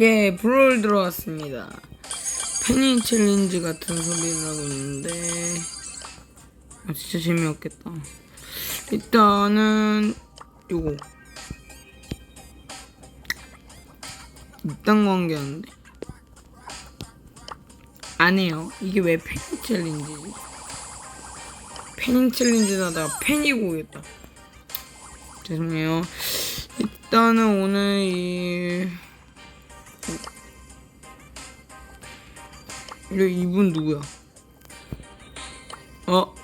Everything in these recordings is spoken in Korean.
예, 브롤 들어왔습니다. 페니 챌린지 같은 소리를 하고 있는데, 아, 진짜 재미없겠다. 일단은, 요거. 이딴 관계였는데. 안 해요. 이게 왜 페니 챌린지지? 페니 챌린지다가 팬이고 오겠다. 죄송해요. 일단은 오늘 이 이거 이분 누구야? 어?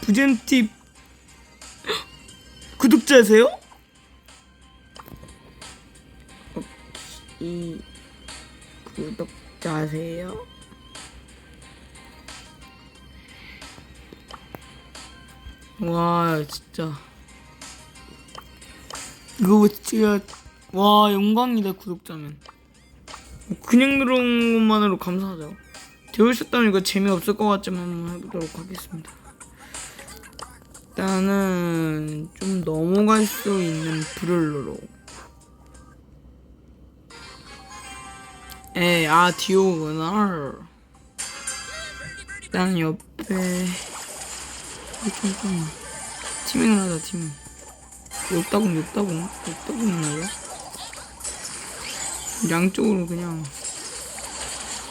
부젠팁 구독자세요? 혹시 구독자세요? 와 진짜 이거 진짜 와 영광이다 구독자면 그냥 들어온 것만으로 감사하죠. 되오셨다면 이거 재미없을 것 같지만 한번 해보도록 하겠습니다. 일단은 좀 넘어갈 수 있는 브롤러로. 에, 아 디오구나. 일단 옆에 좀, 좀 티밍을 하자 티밍 욕다군 욕다군 욕다군 말이야 양쪽으로 그냥.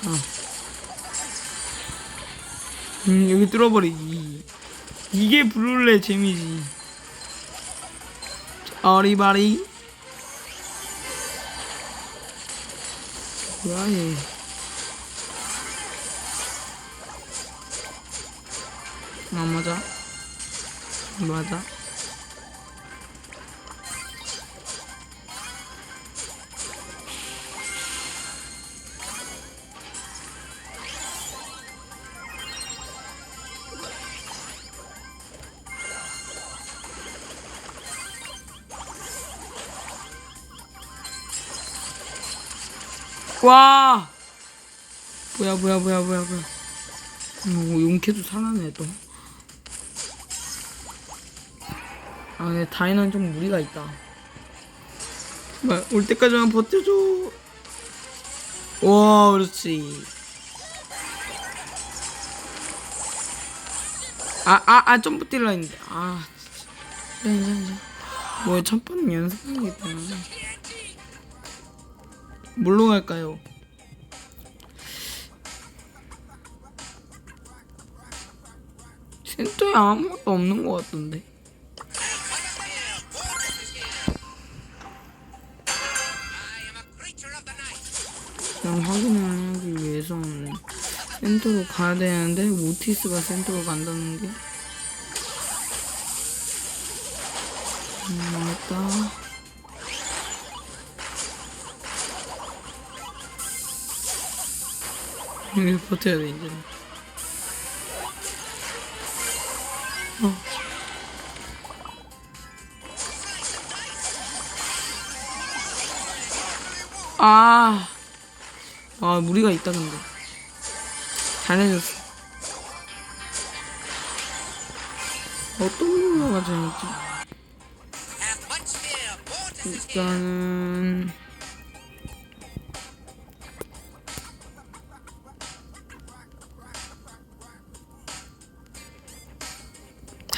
아. 음 여기 뚫어버리기 이게 브룰레 재미지. 어리바리. 뭐야 얘. 아, 맞아. 맞아 와 뭐야 뭐야 뭐야 뭐야 뭐야 오, 용케도 살아네 또. 아 근데 다이는 좀 무리가 있다. 올 때까지만 버텨줘. 와 그렇지. 아아아 아, 점프 뛸라 했는데 아 진짜. 뭐야 첫 번은 연습하기 때문에. 뭘로 갈까요? 센터에 아무것도 없는 것 같던데. 그냥 확인을 하기 위해서는 센터로 가야 되는데 모티스가 센터로 간다는 게 음, 망했다. 여기 버텨야 돼 이제. 어. 아, 아 무리가 있다 근데 잘해줬어. 어떤 물러가 재밌지? 일단은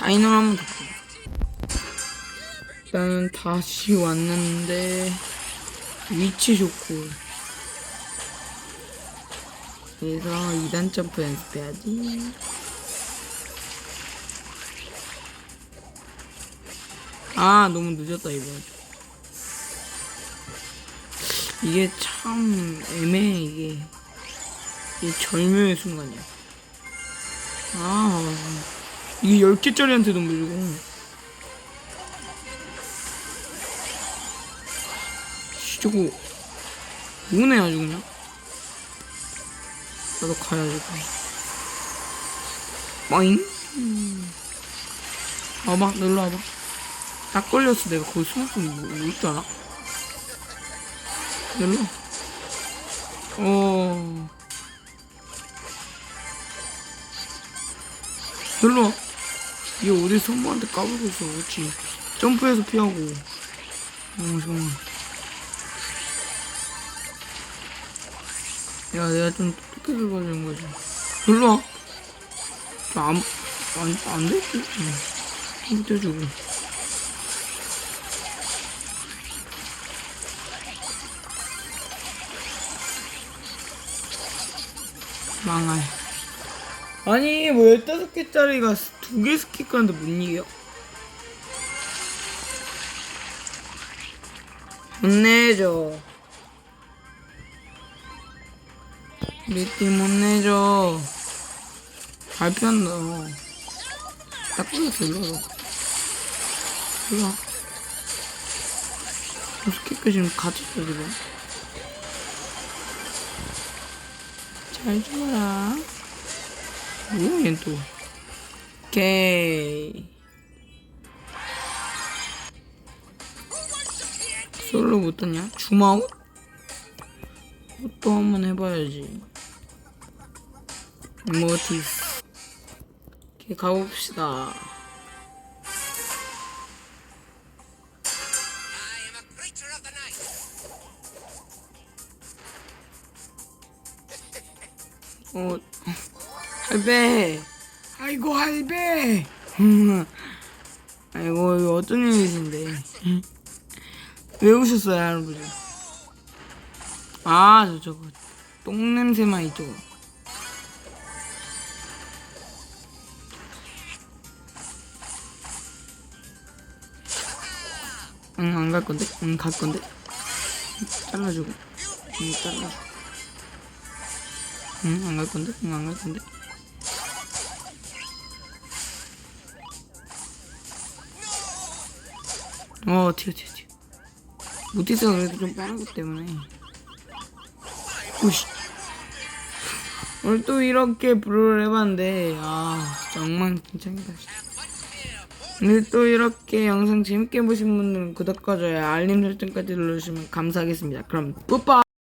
다이너 한번 더. 일단은 다시 왔는데 위치 좋고 그래서 2단 점프 연습해야지. 아 너무 늦었다 이번. 이게 참 애매해 이게. 이게 절묘의 순간이야. 아 이게 10개짜리한테도 물리고. 씨, 저거 뭐네 아주 그냥. 나도 가야지 마잉? 음. 와봐 놀러 와봐. 딱 걸렸어 내가. 거기 숨었으면 뭐, 뭐 있잖아? 놀러 어. 놀러 와. 얘 어디 선무한테 까불고 있어 어찌 점프해서 피하고. 어 잠깐만. 야 내가 좀 토끼를 걸리는 거지. 일로와. 안안 안, 되지 못해주고. 망할. 아니 뭐 15개짜리가 두 개 스킵 가는데 못 이겨? 못 내줘. 팀못 내줘. 발표한다. 딱 끊었어, 일로 와. 일로 와. 스킵까 지금 갇혔어, 지금. 잘 죽어라. 뭐야, 얜 또. 오케이. 솔로 못하냐? 주마웃? 또 한 번 해봐야지. 모티스. 오케이, 가봅시다. 어, 할배! 아이고, 할배! 아이고, 이거 어떤 일이신데. 왜 오셨어요, 할아버지? 아, 저, 저거. 똥 냄새만 이쪽으로. 응, 안 갈 건데? 응, 갈 건데? 잘라주고. 응, 잘라주고. 응, 안 갈 건데? 응, 안 갈 건데? 어, 튀어, 튀어, 튀어. 못해서 그래도 좀 빠르기 때문에. 오씨. 오늘 또 이렇게 브루를 해봤는데, 아, 엉망진창이다. 오늘 또 이렇게 영상 재밌게 보신 분들은 구독과 좋아요, 알림 설정까지 눌러주시면 감사하겠습니다. 그럼, 뿌빠!